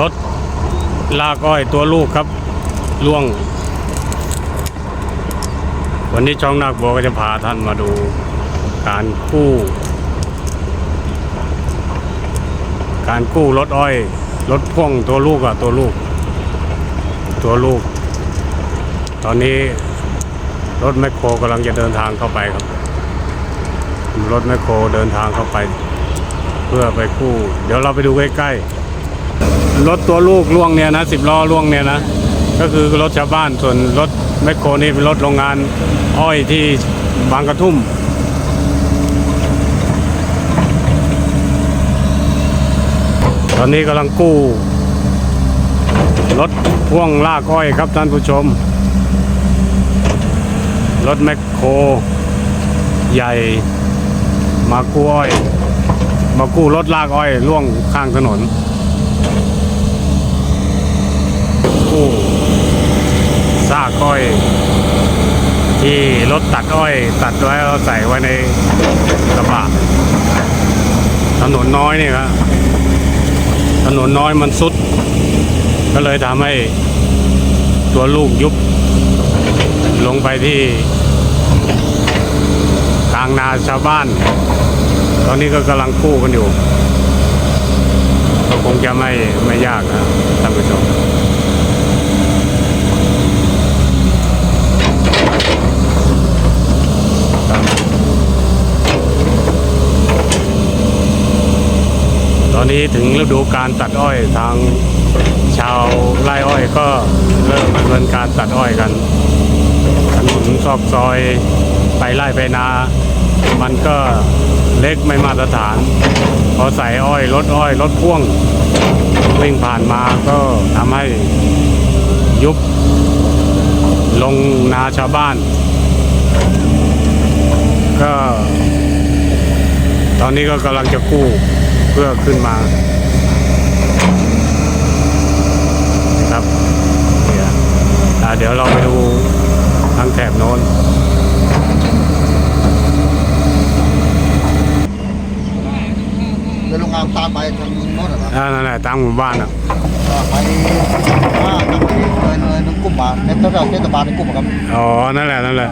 รถลากอ้อยตัวลูกครับล่วง วันนี้ช่องนักบัวก็จะพาท่านมาดูการกู้ การกู้รถอ้อยรถพ่วงตัวลูกอะตัวลูก ตัวลูก ตอนนี้รถแมคโครกำลังจะเดินทางเข้าไปครับ รถแมคโครเดินทางเข้าไป เพื่อไปกู้ เดี๋ยวเราไปดูใกล้ๆ รถตัวลูกล่วงเนี่ยนะสิบล้อล่วงเนี่ยนะ ก็คือรถชาวบ้านส่วนรถแมคโครนี่เป็นรถโรงงานอ้อยที่บางกระทุ่มตอนนี้กำลังกู้ รถพ่วงลากอ้อยครับท่านผู้ชม รถแมคโคร ใหญ่ มากู้อ้อย มากู้รถลากอ้อยล่วงข้างถนน กู้ซากอ้อย ที่รถตัดอ้อย ตัดไว้เราใส่ไว้ในกระบะถนนน้อยนี่ครับถนนน้อยมันสุด ก็เลยทำให้ตัวลูกยุบ ลงไปที่กลางนาชาวบ้าน ตอนนี้ก็กำลังกู้กันอยู่ ก็คงจะไม่ไม่ยากนะท่านผู้ชม นี้ถึงฤดูการตัดอ้อยทางชาวไร่อ้อยก็เริ่มดำเนินการตัดอ้อยกันถนนซอกซอยไปไร่ไปนา มันก็เล็กไม่มาตรฐาน พอใส่อ้อยรถอ้อยรถพ่วงวิ่งผ่านมาก็ทำให้ยุบลงนาชาวบ้าน ก็ ตอนนี้ก็กำลังจะกู้ เพื่อขึ้นมาครับเนี่ยอ่าเดี๋ยวเราไปดูทางแถบโน้นเป็นโรงงานตามไปทางโน้นเหรอครับอ่านั่นแหละตามหมู่บ้านอะก็ไปว่าทางไปเลยเลยนึงกลุ่มมาในเทศบาลเทศบาลในกลุ่มครับอ๋อนั่นแหละนั่นแหละ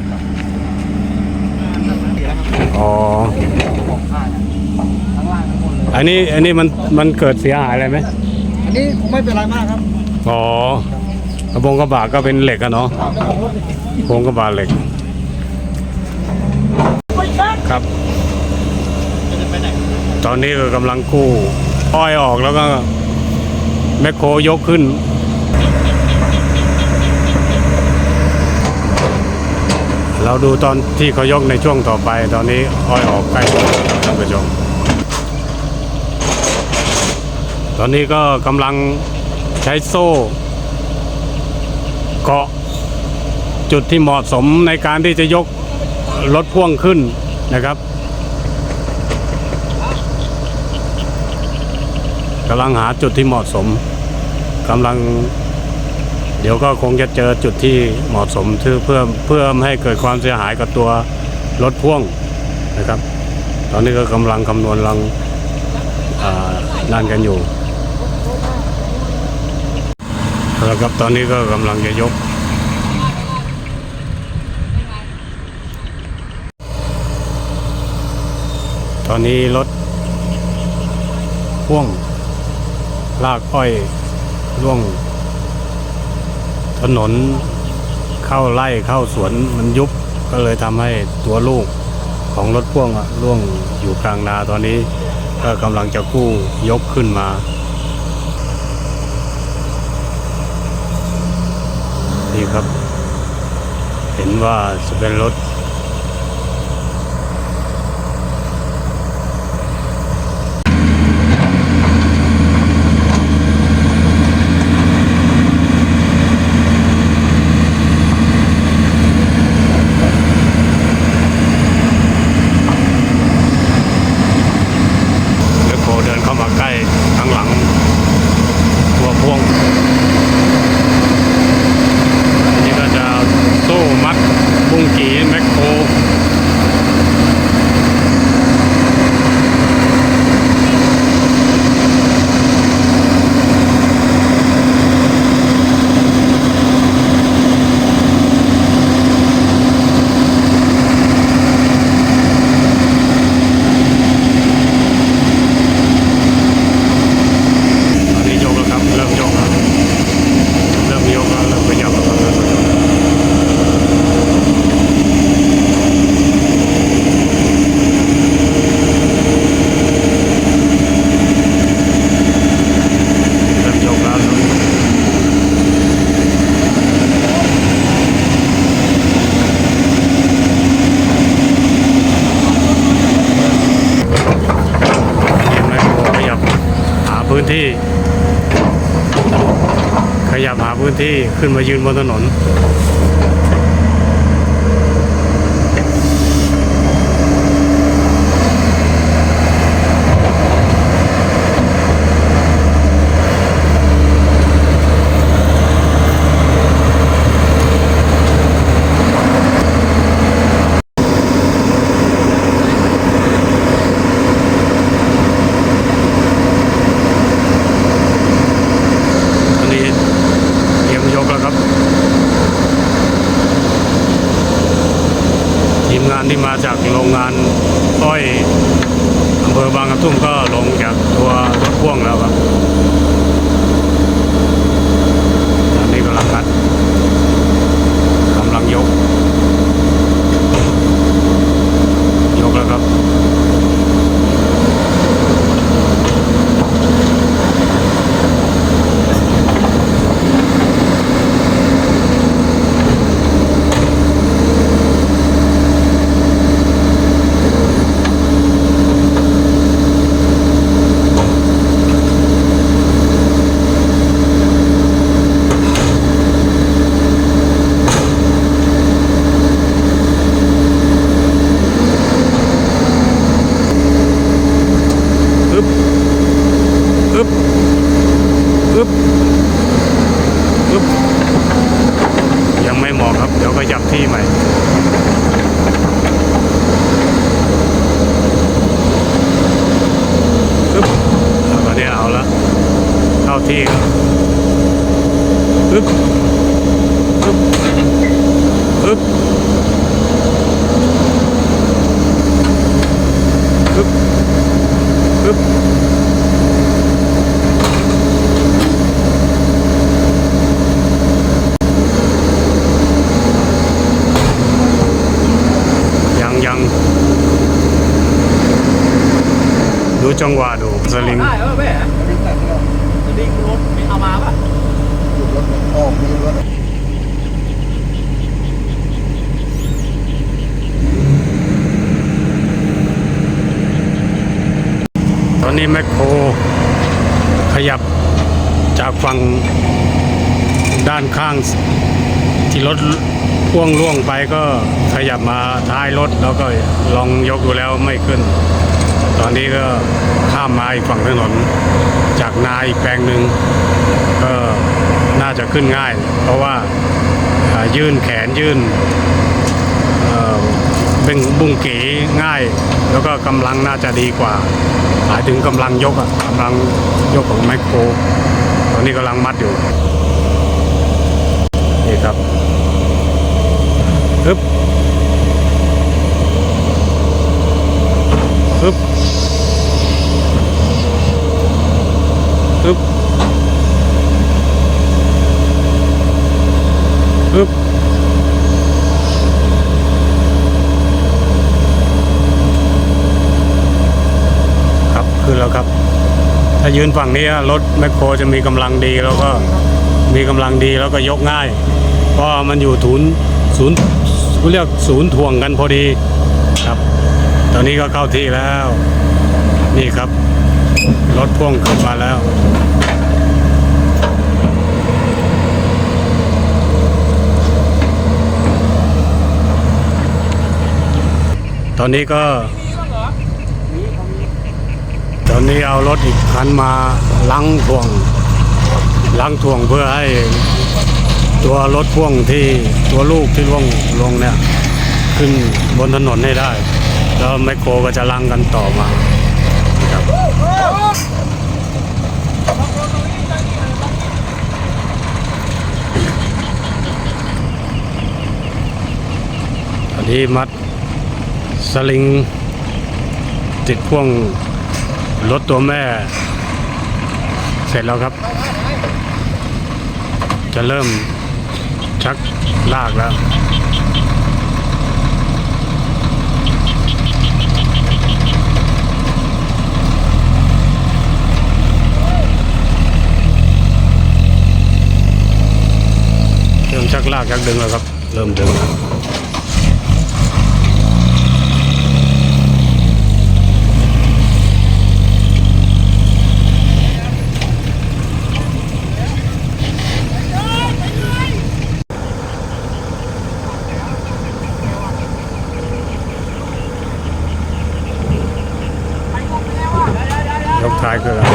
อ๋อ อันนี้อันนี้มันมันเกิดเสียหายอะไรไหมอันนี้คงไม่เป็นไรมากครับอ๋อกระบงกระบะก็เป็นเหล็กอะเนาะโครงกระบะเหล็ก ครับ ตอนนี้ก็กำลังกู้อ้อยออกแล้วก็แมคโครยกขึ้นเราดูตอนที่เขายกในช่วงต่อไปตอนนี้อ้อยออกใกล้ตัวแล้วท่านผู้ชม ตอนนี้ก็กำลังใช้โซ่ เกาะจุดที่เหมาะสมในการที่จะยกรถพ่วงขึ้นนะครับกำลังหาจุดที่เหมาะสมกำลัง เดี๋ยวก็คงจะเจอจุดที่เหมาะสมเพื่อเพื่อเพื่อไม่ให้เกิดความเสียหายกับตัวรถพ่วงนะครับ ตอนนี้ก็กำลังคำนวณลังอ่านั่นกันอยู่ แล้วครับตอนนี้ก็กำลังจะยก ตอนนี้รถพ่วง ลากอ้อยล่วง ถนนเข้าไร่เข้าสวนมันยุบก็เลยทำให้ตัวลูกของรถพ่วงอะล่วงอยู่กลางนาตอนนี้ก็กำลังจะกู้ยกขึ้นมา นี่ครับ เห็นว่าจะเป็นรถ แล้วโคเดินเข้ามาใกล้ข้างหลังตัวพ่วง อันนี้ก็จะโซ่มัดบุ้งกีแมคโคร ที่ ขยับหาพื้น ที่ขึ้นมายืนบนถนนนี้เตรียมยกแล้วครับ ทีมงานที่มาจากโรงงานอ้อย อำเภอบางกระทุ่มก็ลงจากตัวรถพ่วงแล้วครับตอนนี้กำลังงัดกำลังยก ยกแล้วครับ อึ๊บอึ๊บอึ๊บอึ๊บยังไม่เหมาะครับ เดี๋ยวก็ยับที่ใหม่ อึ๊บแล้วก็เนี่ยเอาละ เข้าที่ครับอึ๊บอึ๊บอึ๊บอึ๊บอึ๊บ ยังยังดูจังหวะดูสลิง ได้เออแม่สลิงรถมีเอามาป่ะ หยุดรถออกมีรถ ตอ นี้แมคโครขยับจากฝั่งด้านข้างที่รถพ่วงล่วงไปก็ขยับมาท้ายรถแล้วก็ลองยกดูแล้วไม่ขึ้น ตอนนี้ก็ข้ามมาอีกฝั่งถนน จากนาอีกแปลงหนึ่งก็น่าจะขึ้นง่าย เพราะว่ายื่นแขนยื่น เป็นบุ้งเกีง่าย แล้วก็กำลังน่าจะดีกว่าหมายถึงกำลังยกอะกำลังยกของไมโคร ตอนนี้กำลังมัดอยู่ นี่ครับฮึบฮึบฮึบฮึบขึ้นแล้วครับ ถ้ายืนฝั่งนี้รถแมคโครจะมีกำลังดีแล้วก็มีกำลังดีแล้วก็ยกง่าย เพราะมันอยู่ศูนศูนย์เขาเรียกศูนย์ถ่วงกันพอดีครับ ตอนนี้ก็เข้าที่แล้ว นี่ครับ รถพ่วงขึ้นมาแล้วตอนนี้ก็ ตอนนี้เอารถอีกคันมาล้างถ่วงล้างถ่วงเพื่อให้ตัวรถพ่วงที่ตัวลูกที่ล่วงลงเนี่ยขึ้นบนถนนให้ได้ แล้วแมโครก็จะล้างกันต่อมาครับอันนี้มัดสลิงติดพ่วง รถตัวแม่ เสร็จแล้วครับ จะเริ่มชักลากแล้วเริ่มชักลากชักดึงแล้วครับ เริ่มดึงแล้วายขึ้นแล้ว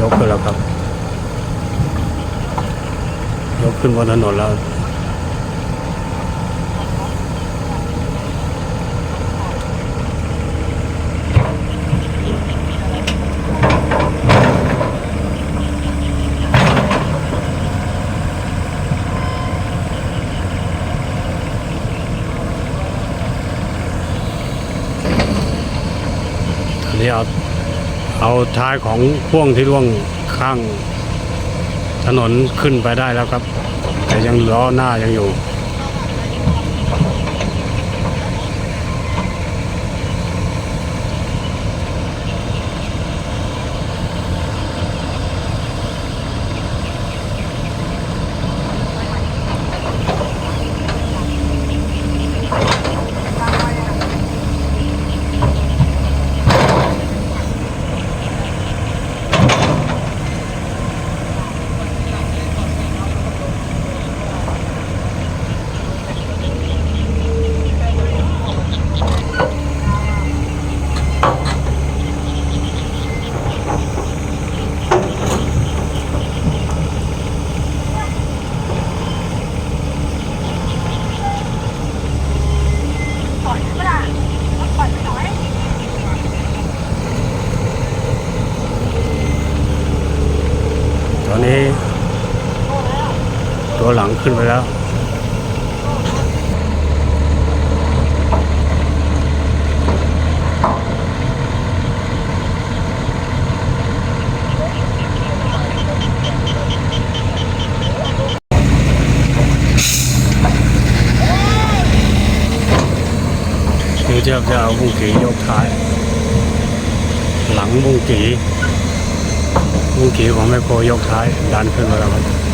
ยกขึ้นแล้วครับ ยกขึ้ นถนนแล้วนี่เอาเอาท้ายของพ่วงที่ร่วงข้างถนนขึ้นไปได้แล้วครับ แต่ยังล้อหน้ายังอยู่ ขึ้นไปแล้วคือจะจะเอาบุงกียกท้าย หลังบุงกีบุงกีของแม่โคยกท้ายดันขึ้นมาแล้วครับ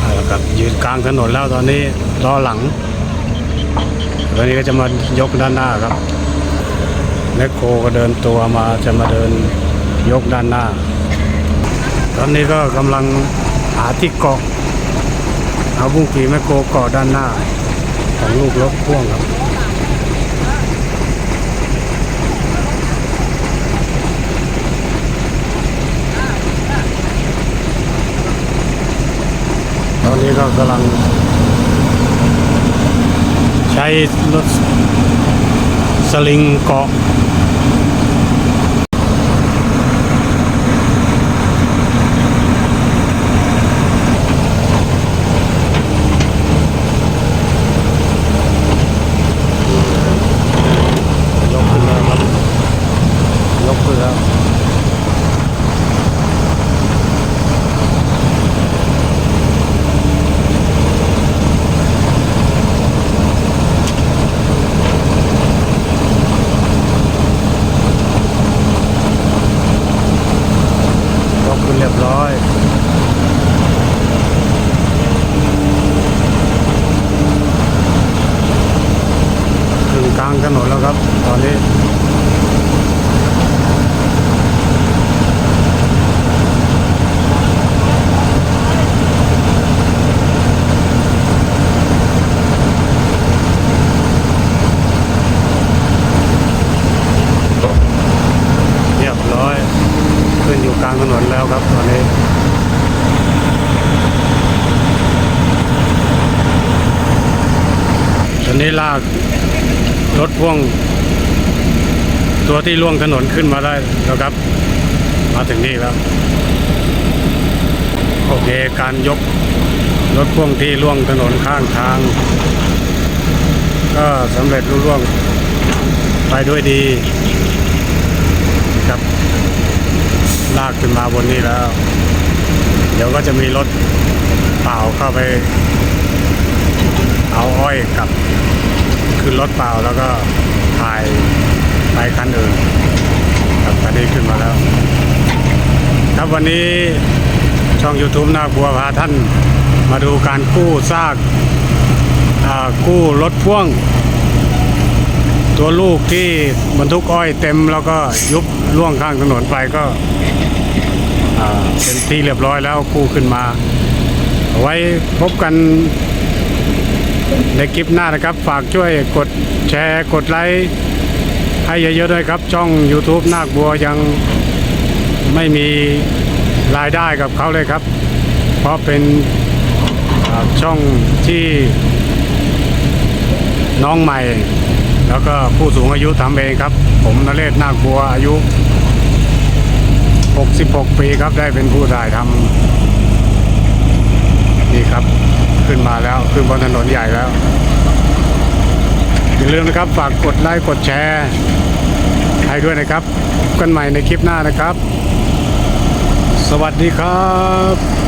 เอาละครับยืนกลางถนนแล้วตอนนี้ล้อหลังตอนนี้ก็จะมายกด้านหน้าครับแมคโครก็เดินตัวมาจะมาเดินยกด้านหน้า ตอนนี้ก็กำลังหาที่เกาะเอาบุ้งกีแมคโครเกาะด้านหน้าของลูกรถพ่วงครับ ตอนนี้ก็กำลัง ใช้รถสลิงเกาะ ยกขึ้นแล้วครับยกขึ้นแล้ว ยกขึ้นเรียบร้อย ถึงกลางถนนแล้วครับ ตอนนี้ เรียบร้อย ขึ้นอยู่กลางถนนแล้วครับตอนนี้ ตอนนี้ลาก พ่วง ตัวที่ล่วงถนนขึ้นมาได้แล้วครับ มาถึงนี่แล้ว โอเคการยกรถพ่วงที่ล่วงถนนข้างทาง ก็สำเร็จรุ่ร่วง ไปด้วยดีครับ ลากขึ้นมาบนนี้แล้ว เดี๋ยวก็จะมีรถเปล่าเข้าไป เอาอ้อยกลับ ขึ้นรถเปล่าแล้วก็ถ่ายไปคันอื่นครับคันนี้ขึ้นมาแล้ว ครับวันนี้ช่อง YouTube นาบัวพาท่านมาดูการกู้ซากกู้รถพ่วง ตัวลูกที่บรรทุกอ้อยเต็มแล้วก็ยุบล่วงข้างถนนไปก็เป็นที่เรียบร้อยแล้วกู้ขึ้นมา ไว้พบกัน ในคลิปหน้านะครับ ฝากช่วยกดแชร์กดไลค์ให้เยอะๆด้วยครับ ช่อง YouTube นาคบัวยังไม่มีรายได้กับเขาเลยครับ เพราะเป็นช่องที่น้องใหม่ แล้วก็ผู้สูงอายุทำเองครับ ผมนเรศนาคบัวอายุ 66 ปีครับได้เป็นผู้ถ่ายทำนี่ครับ ขึ้นมาแล้ว ขึ้นบนถนนใหญ่แล้ว อย่าลืมนะครับฝากกดไลค์กดแชร์ให้ด้วยนะครับ กันใหม่ในคลิปหน้านะครับ สวัสดีครับ